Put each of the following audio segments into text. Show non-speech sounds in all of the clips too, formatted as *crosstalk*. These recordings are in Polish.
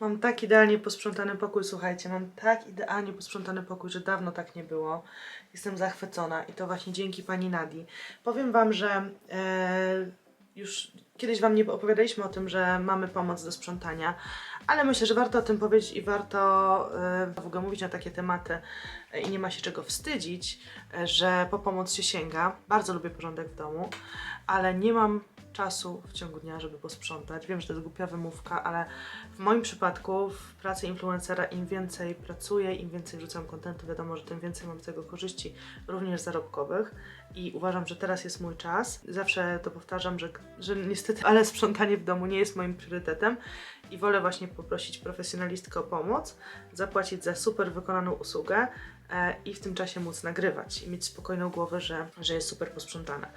Mam tak idealnie posprzątany pokój, słuchajcie, mam tak idealnie posprzątany pokój, że dawno tak nie było. Jestem zachwycona i to właśnie dzięki pani Nadi. Powiem wam, że e, już kiedyś wam nie opowiadaliśmy o tym, że mamy pomoc do sprzątania, ale myślę, że warto o tym powiedzieć i warto e, w ogóle mówić na takie tematy e, i nie ma się czego wstydzić, e, że po pomoc się sięga. Bardzo lubię porządek w domu, ale nie mam czasu w ciągu dnia, żeby posprzątać. Wiem, że to jest głupia wymówka, ale w moim przypadku w pracy influencera im więcej pracuję, im więcej rzucam kontentu, wiadomo, że tym więcej mam z tego korzyści, również zarobkowych i uważam, że teraz jest mój czas. Zawsze to powtarzam, że, że niestety, ale sprzątanie w domu nie jest moim priorytetem i wolę właśnie poprosić profesjonalistkę o pomoc, zapłacić za super wykonaną usługę e, i w tym czasie móc nagrywać i mieć spokojną głowę, że, że jest super posprzątane.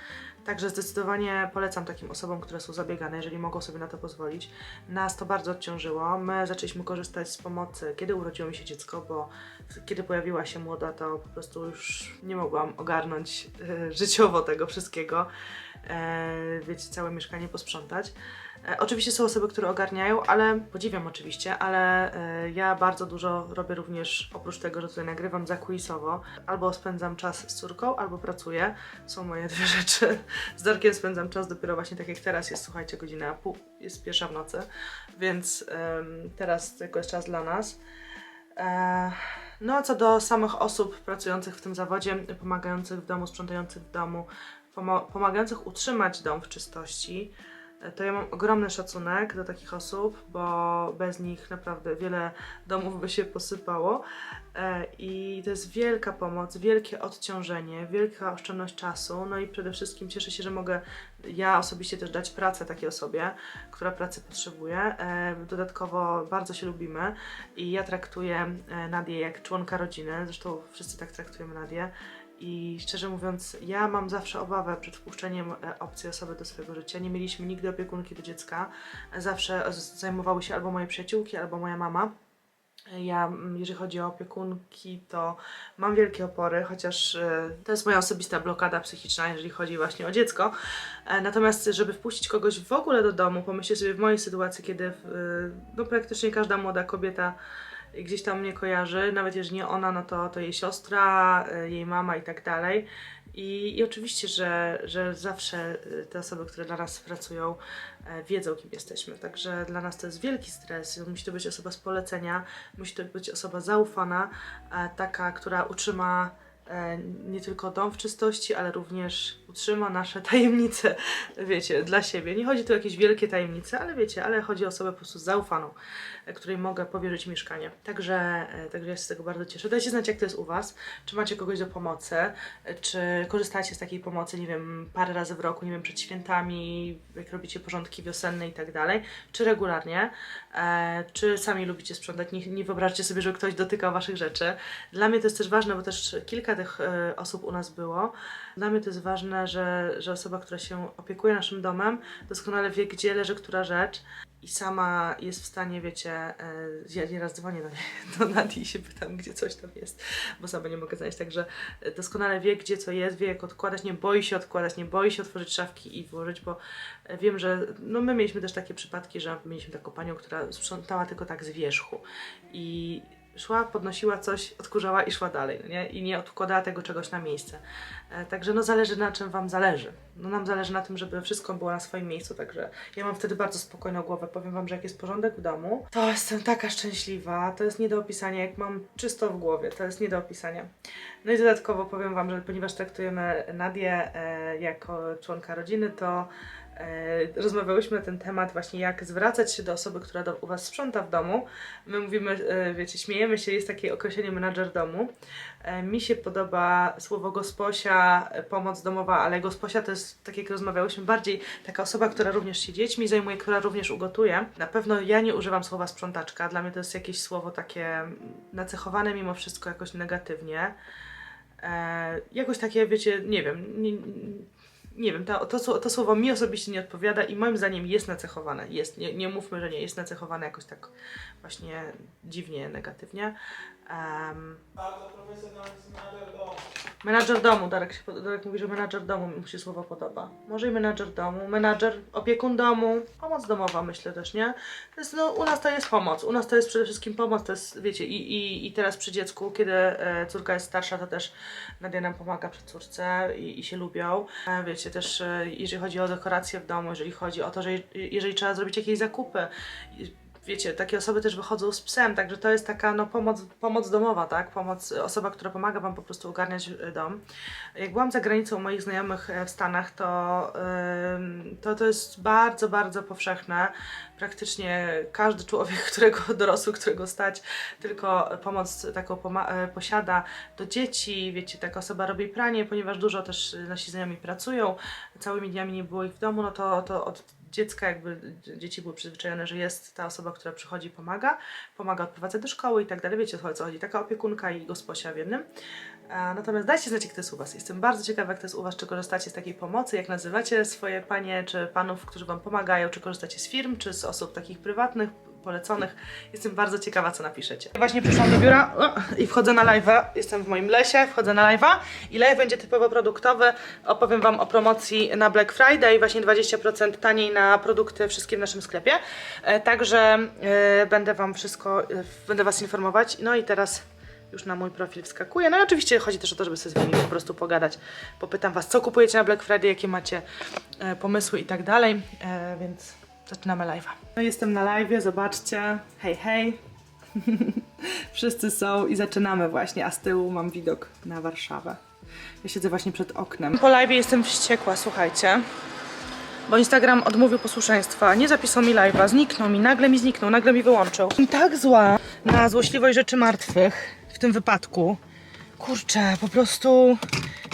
Także zdecydowanie polecam takim osobom, które są zabiegane, jeżeli mogą sobie na to pozwolić. Nas to bardzo odciążyło. My zaczęliśmy korzystać z pomocy, kiedy urodziło mi się dziecko, bo kiedy pojawiła się młoda, to po prostu już nie mogłam ogarnąć e, życiowo tego wszystkiego. E, wiecie, całe mieszkanie posprzątać. E, Oczywiście są osoby, które ogarniają, ale podziwiam oczywiście, ale e, ja bardzo dużo robię również, oprócz tego, że tutaj nagrywam zakulisowo. Albo spędzam czas z córką, albo pracuję. Są moje dwie *laughs* rzeczy. Z Dorkiem spędzam czas dopiero właśnie tak jak teraz jest, słuchajcie, godzina pół, jest pierwsza w nocy, więc em, teraz tylko jest czas dla nas. E, No a co do samych osób pracujących w tym zawodzie, pomagających w domu, sprzątających w domu, pomagających utrzymać dom w czystości, to ja mam ogromny szacunek do takich osób, bo bez nich naprawdę wiele domów by się posypało. E, I to jest wielka pomoc, wielkie odciążenie, wielka oszczędność czasu. No i przede wszystkim cieszę się, że mogę ja osobiście też dać pracę takiej osobie, która pracy potrzebuje. E, Dodatkowo bardzo się lubimy i ja traktuję e, Nadię jak członka rodziny, zresztą wszyscy tak traktujemy Nadię. I szczerze mówiąc, ja mam zawsze obawę przed wpuszczeniem e, obcej osoby do swojego życia. Nie mieliśmy nigdy opiekunki do dziecka. Zawsze zajmowały się albo moje przyjaciółki, albo moja mama. Ja, mm, jeżeli chodzi o opiekunki, to mam wielkie opory, chociaż e, to jest moja osobista blokada psychiczna, jeżeli chodzi właśnie o dziecko. E, Natomiast, żeby wpuścić kogoś w ogóle do domu, pomyślcie sobie w mojej sytuacji, kiedy no, praktycznie każda młoda kobieta gdzieś tam mnie kojarzy, nawet jeżeli nie ona, no to, to jej siostra, e, jej mama i tak dalej. I, I oczywiście, że, że zawsze e, te osoby, które dla nas pracują, e, wiedzą, kim jesteśmy. Także dla nas to jest wielki stres. Musi to być osoba z polecenia, musi to być osoba zaufana, taka, która utrzyma nie tylko dom w czystości, ale również utrzyma nasze *laughs* tajemnice, wiecie, dla siebie. Nie chodzi tu o jakieś wielkie tajemnice, ale wiecie, ale chodzi o osobę po prostu zaufaną, e, której mogę powierzyć mieszkanie. Także, e, także ja się z tego bardzo cieszę. Dajcie znać, jak to jest u Was. Czy macie kogoś do pomocy, e, czy korzystacie z takiej pomocy, nie wiem, parę razy w roku, nie wiem, przed świętami, jak robicie porządki wiosenne i tak dalej, czy regularnie, e, czy sami lubicie sprzątać. Nie, nie wyobraźcie sobie, że ktoś dotyka Waszych rzeczy. Dla mnie to jest też ważne, bo też kilka tych e, osób u nas było. Dla mnie to jest ważne, że, że osoba, która się opiekuje naszym domem, doskonale wie, gdzie leży która rzecz i sama jest w stanie, wiecie, e, ja nieraz dzwonię do, niej, *laughs* do Nadii i się pytam, gdzie coś tam jest, bo sama nie mogę znaleźć, także e, doskonale wie, gdzie co jest, wie jak odkładać, nie boi się odkładać, nie boi się otworzyć szafki i włożyć, bo e, wiem, że no my mieliśmy też takie przypadki, że mieliśmy taką panią, która sprzątała tylko tak z wierzchu i szła, podnosiła coś, odkurzała i szła dalej, no nie? I nie odkładała tego czegoś na miejsce. E, Także no zależy na czym Wam zależy. No nam zależy na tym, żeby wszystko było na swoim miejscu, także ja mam wtedy bardzo spokojną głowę. Powiem Wam, że jak jest porządek w domu, to jestem taka szczęśliwa, to jest nie do opisania, jak mam czysto w głowie, to jest nie do opisania. No i dodatkowo powiem Wam, że ponieważ traktujemy Nadię e, jako członka rodziny, to rozmawiałyśmy na ten temat właśnie jak zwracać się do osoby, która do, u Was sprząta w domu. My mówimy, e, wiecie, śmiejemy się, jest takie określenie menadżer domu. E, mi się podoba słowo gosposia, e, pomoc domowa, ale gosposia to jest, tak jak rozmawiałyśmy, bardziej taka osoba, która również się dziećmi zajmuje, która również ugotuje. Na pewno ja nie używam słowa sprzątaczka, dla mnie to jest jakieś słowo takie nacechowane mimo wszystko jakoś negatywnie. E, jakoś takie, wiecie, nie wiem, nie, nie wiem, to, to, to słowo mi osobiście nie odpowiada i moim zdaniem jest nacechowane. Jest, nie, nie mówmy, że nie, jest nacechowane jakoś tak właśnie dziwnie, negatywnie. Em, Bardzo profesjonalny menadżer domu. Menadżer domu, Darek, się, Darek mówi, że menadżer domu mu się słowo podoba. Może i menadżer domu, menadżer, opiekun domu, pomoc domowa myślę też, nie? Jest, no, u nas to jest pomoc, u nas to jest przede wszystkim pomoc, to jest, wiecie, i, i, i teraz przy dziecku, kiedy e, córka jest starsza, to też Nadia nam pomaga przy córce i, i się lubią. E, wiecie, też e, jeżeli chodzi o dekoracje w domu, jeżeli chodzi o to, że je- jeżeli trzeba zrobić jakieś zakupy, wiecie, takie osoby też wychodzą z psem, także to jest taka no, pomoc, pomoc domowa, tak? Pomoc, osoba, która pomaga Wam po prostu ogarniać y, dom. Jak byłam za granicą moich znajomych e, w Stanach, to, to to jest bardzo, bardzo powszechne. Praktycznie każdy człowiek, *laughs* którego dorosły, którego stać, tylko pomoc taką e, posiada do dzieci. Wiecie, taka osoba robi pranie, ponieważ dużo też nasi znajomi pracują, całymi dniami nie było ich w domu, no to, to od dziecka jakby dzie- dzieci były przyzwyczajone, że jest ta osoba, która przychodzi pomaga, pomaga odprowadzać do szkoły i tak dalej. Wiecie o co chodzi, taka opiekunka i gosposia w jednym. A, Natomiast dajcie znać, jak to jest u Was. Jestem bardzo ciekawa, jak to jest u Was, czy korzystacie z takiej pomocy, jak nazywacie swoje panie czy panów, którzy Wam pomagają, czy korzystacie z firm, czy z osób takich prywatnych, poleconych. Jestem bardzo ciekawa, co napiszecie. Właśnie przyszłam do biura o, i wchodzę na live'a. Jestem w moim lesie, wchodzę na live'a i live będzie typowo produktowy. Opowiem Wam o promocji na Black Friday, właśnie 20% taniej na produkty wszystkie w naszym sklepie. E, także e, będę Wam wszystko, e, będę Was informować. No i teraz już na mój profil wskakuje. No i oczywiście chodzi też o to, żeby sobie z Wami po prostu pogadać. Popytam Was, co kupujecie na Black Friday, jakie macie pomysły i tak dalej, więc zaczynamy live'a. No jestem na live'ie, zobaczcie. Hej, hej. *laughs* Wszyscy są i zaczynamy właśnie, a z tyłu mam widok na Warszawę. Ja siedzę właśnie przed oknem. Po live'ie jestem wściekła, słuchajcie. Bo Instagram odmówił posłuszeństwa, nie zapisał mi live'a, zniknął mi, nagle mi zniknął, nagle mi wyłączył. I tak zła na złośliwość rzeczy martwych w tym wypadku. Kurczę, po prostu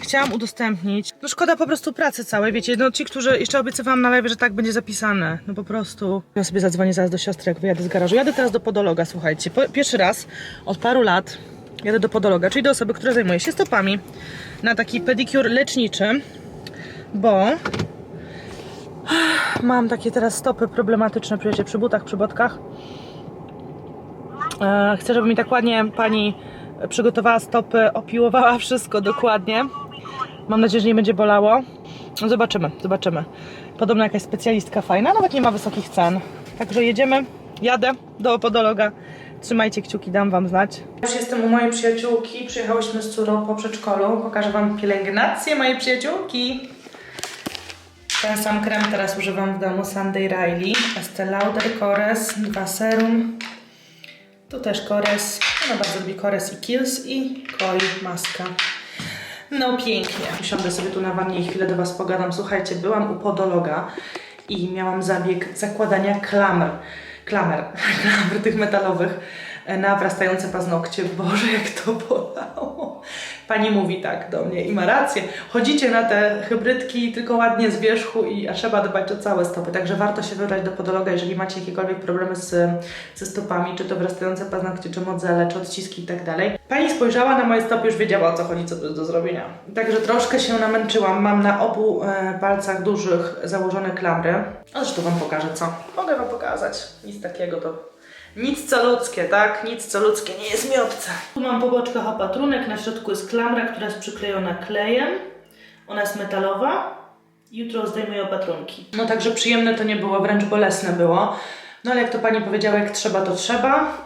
chciałam udostępnić. No szkoda po prostu pracy całej, wiecie, no ci, którzy jeszcze obiecywałam na live, że tak będzie zapisane. No po prostu. Ja sobie zadzwonię zaraz do siostry, jak wyjadę z garażu. Jadę teraz do podologa, słuchajcie. Po, pierwszy raz od paru lat jadę do podologa, czyli do osoby, która zajmuje się stopami na taki pedikur leczniczy, bo *sighs* Mam takie teraz stopy problematyczne przecież przy butach, przy botkach. E, chcę, żeby mi tak ładnie pani przygotowała stopy, opiłowała wszystko dokładnie. Mam nadzieję, że nie będzie bolało. No zobaczymy, zobaczymy. Podobno jakaś specjalistka fajna, nawet nie ma wysokich cen. Także jedziemy, jadę do podologa. Trzymajcie kciuki, dam wam znać. Już jestem u mojej przyjaciółki. Przyjechałyśmy z córą po przedszkolu. Pokażę wam pielęgnację mojej przyjaciółki. Ten sam krem teraz używam w domu Sunday Riley. Estee Lauder, Kores, dwa serum. Tu też Kores. Ona bardzo lubi Kores i Kills i Koi maska. No pięknie. Usiądę sobie tu na wannie i chwilę do Was pogadam. Słuchajcie, byłam u podologa i miałam zabieg zakładania klamer. Klamer, *laughs* klamer tych metalowych na wrastające paznokcie. Boże, jak to bolało. Pani mówi tak do mnie i ma rację. Chodzicie na te hybrydki tylko ładnie z wierzchu, i, a trzeba dbać o całe stopy. Także warto się wybrać do podologa, jeżeli macie jakiekolwiek problemy z, ze stopami, czy to wrastające paznokcie, czy modzele, czy odciski i tak dalej. Pani spojrzała na moje stopy, już wiedziała o co chodzi, co to jest do zrobienia. Także troszkę się namęczyłam. Mam na obu e, palcach dużych założone klamry. A zresztą Wam pokażę co. Mogę Wam pokazać. Nic takiego to nic co ludzkie, tak? Nic co ludzkie nie jest mi obce. Tu mam po boczkach opatrunek, na środku jest klamra, która jest przyklejona klejem. Ona jest metalowa. Jutro zdejmuję opatrunki. No także przyjemne to nie było, wręcz bolesne było. No ale jak to pani powiedziała, jak trzeba, to trzeba.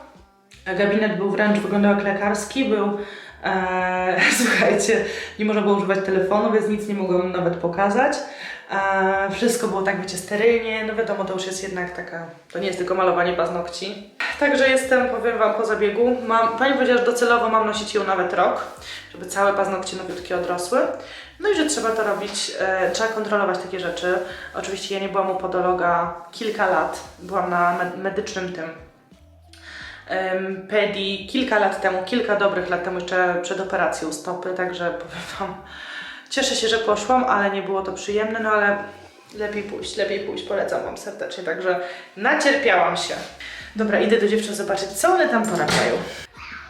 Gabinet był wręcz, wyglądał jak lekarski, był... E, *laughs* słuchajcie, nie można było używać telefonu, więc nic nie mogłam nawet pokazać. E, wszystko było tak, wiecie, sterylnie. No wiadomo, to już jest jednak taka... To nie jest tylko malowanie paznokci. Także jestem, powiem Wam, po zabiegu. Mam, pani powiedziała, że docelowo mam nosić ją nawet rok, żeby całe paznokcie nowiutkie odrosły. No i że trzeba to robić, e, trzeba kontrolować takie rzeczy. Oczywiście ja nie byłam u podologa kilka lat. Byłam na med- medycznym tym pedi kilka lat temu, kilka dobrych lat temu, jeszcze przed operacją stopy, także powiem Wam, cieszę się, że poszłam, ale nie było to przyjemne, no ale lepiej pójść, lepiej pójść, polecam Wam serdecznie, także nacierpiałam się. Dobra, idę do dziewczyn zobaczyć, co one tam porabiają.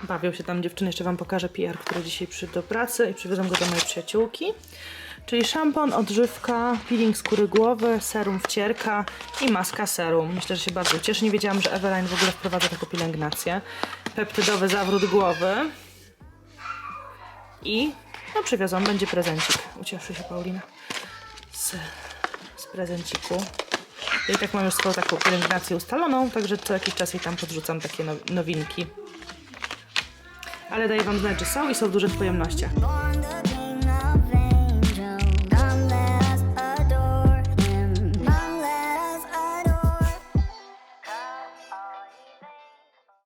Bawią się tam dziewczyny, jeszcze Wam pokażę PR, który dzisiaj przyszedł do pracy i przywiozłam go do mojej przyjaciółki. Czyli szampon, odżywka, peeling skóry głowy, serum wcierka i maska serum. Myślę, że się bardzo cieszy. Nie wiedziałam, że Eveline w ogóle wprowadza taką pielęgnację. Peptydowy zawrót głowy. I no przywiozłam, będzie prezencik. Ucieszy się Paulina z, z prezenciku. I tak mam już swoją taką pielęgnację ustaloną, także co jakiś czas jej tam podrzucam takie now- nowinki. Ale daję Wam znać, że są i są w dużych pojemnościach.